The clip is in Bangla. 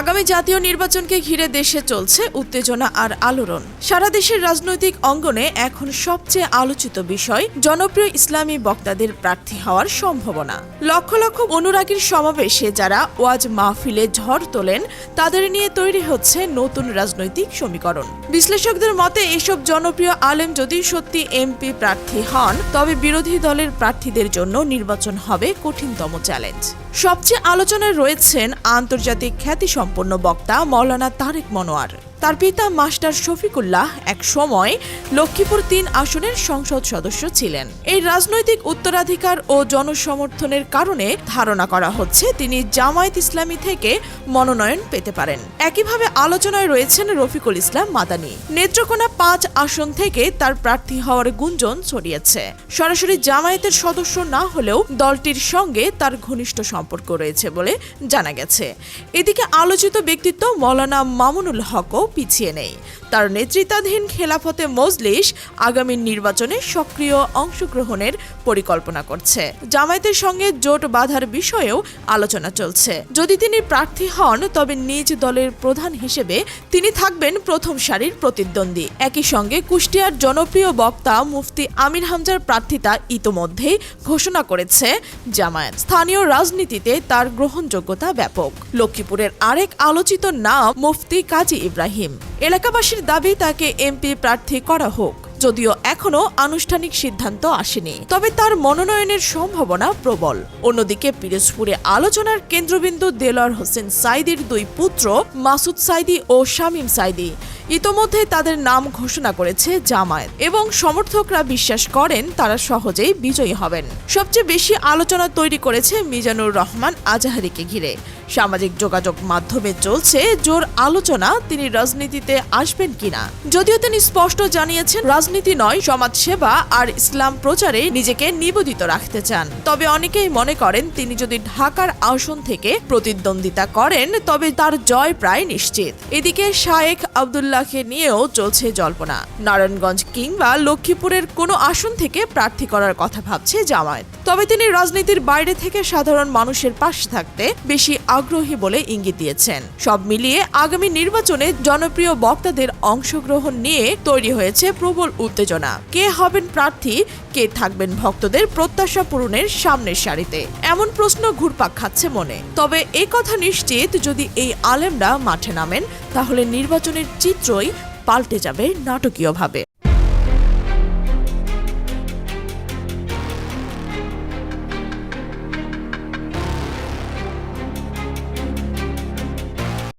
আগামী জাতীয় নির্বাচনকে ঘিরে দেশে চলছে উত্তেজনা আর আলোড়ন। সারা দেশের রাজনৈতিক অঙ্গনে এখন সবচেয়ে আলোচিত বিষয় জনপ্রিয় ইসলামী বক্তাদের প্রার্থী হওয়ার সম্ভাবনা। লক্ষ লক্ষ অনুরাগীর সমাবেশে যারা ওয়াজ মাহফিলে ঝড় তোলেন, তাদের নিয়ে তৈরি হচ্ছে নতুন রাজনৈতিক সমীকরণ। বিশ্লেষকদের মতে, এসব জনপ্রিয় আলেম যদি সত্যি এমপি প্রার্থী হন, তবে বিরোধী দলের প্রার্থীদের জন্য নির্বাচন হবে কঠিনতম চ্যালেঞ্জ। সবচেয়ে আলোচনায় রয়েছেন আন্তর্জাতিক খ্যাতিসম্পন্ন বক্তা মৌলানা তারেক মনোয়ার। তার পিতা মাস্টার শফিকুল্লাহ এক সময় লক্ষ্মীপুর তিন আসনের সংসদ সদস্য ছিলেন। এই রাজনৈতিক উত্তরাধিকার ও জনসমর্থনের কারণে ধারণা করা হচ্ছে তিনি জামায়াত ইসলামী থেকে মনোনয়ন পেতে পারেন। একইভাবে আলোচনায় রয়েছেন রফিকুল ইসলাম মাদানী। নেত্রকোনা পাঁচ আসন থেকে তার প্রার্থী হওয়ার গুঞ্জন ছড়িয়েছে। সরাসরি জামায়াতের সদস্য না হলেও দলটির সঙ্গে তার ঘনিষ্ঠ সম্পর্ক রয়েছে বলে জানা গেছে। এদিকে আলোচিত ব্যক্তিত্ব মৌলানা মামুনুল হকও পিছিয়ে নেই। তার নেতৃত্বাধীন খেলাফতে মজলিস আগামী নির্বাচনে সক্রিয় অংশগ্রহণের পরিকল্পনা করছে। জামায়াতের সঙ্গে জোট বাঁধার বিষয়েও আলোচনা চলছে। যদি তিনি প্রার্থী হন, তবে নিজ দলের প্রধান হিসেবে তিনি থাকবেন প্রথম সারির প্রতিদ্বন্দ্বী। একই সঙ্গে কুষ্টিয়ার জনপ্রিয় বক্তা মুফতি আমির হামজার প্রার্থিতা ইতোমধ্যেই ঘোষণা করেছে জামায়াত। স্থানীয় রাজনীতিতে তার গ্রহণযোগ্যতা ব্যাপক। লক্ষ্মীপুরের আরেক আলোচিত নাম মুফতি কাজী ইব্রাহিম। এলাকাবাসীর দাবি তাকে এমপি প্রার্থী করা হোক। যদিও এখনও আনুষ্ঠানিক সিদ্ধান্ত আসেনি। তবে তার মনোনয়নের সম্ভাবনা প্রবল। অন্যদিকে পিরোজপুরে আলোচনার কেন্দ্রবিন্দু দেলোয়ার হোসেন সাইদির দুই পুত্র, মাসুদ সাইদি ও শামীম সাইদি। ইতোমধ্যে তাদের নাম ঘোষণা করেছে জামায়াত এবং সমর্থকরা বিশ্বাস করেন তারা সহজেই বিজয়ী হবেন। সবচেয়ে বেশি আলোচনা তৈরি করেছে মিজানুর রহমান আজাহারিকে ঘিরে। সামাজিক যোগাযোগ মাধ্যমে চলছে জোর আলোচনা, তিনি রাজনীতিতে আসবেন কিনা। যদিও তিনি স্পষ্ট জানিয়েছেন রাজনীতি নয়, সমাজসেবা আর ইসলাম প্রচারে নিজেকে নিবেদিত রাখতে চান। তবে অনেকেই মনে করেন, তিনি যদি ঢাকার আসন থেকে প্রতিদ্বন্দ্বিতা করেন, তবে তার জয় প্রায় নিশ্চিত। এদিকে শায়েখ আবদুল্লাহকে নিয়েও চলছে জল্পনা। নারায়ণগঞ্জ কিংবা লক্ষ্মীপুরের কোনো আসন থেকে প্রার্থী করার কথা ভাবছে জামায়াত। তবে তিনি রাজনীতির বাইরে থেকে সাধারণ মানুষের পাশে থাকতে বেশি আগ্রহী বলে ইঙ্গিত দিয়েছেন। সব মিলিয়ে আগামী নির্বাচনে জনপ্রিয় বক্তাদের অংশগ্রহণ নিয়ে তৈরি হয়েছে প্রবল উত্তেজনা। কে হবেন প্রার্থী? কে থাকবেন ভক্তদের প্রত্যাশা পূরণের সামনের সারিতে? এমন প্রশ্ন ঘুরপাক খাচ্ছে মনে। তবে এ কথা নিশ্চিত, যদি এই আলেমরা মাঠে নামেন, তাহলে নির্বাচনের চিত্রই পাল্টে যাবে নাটকীয়ভাবে।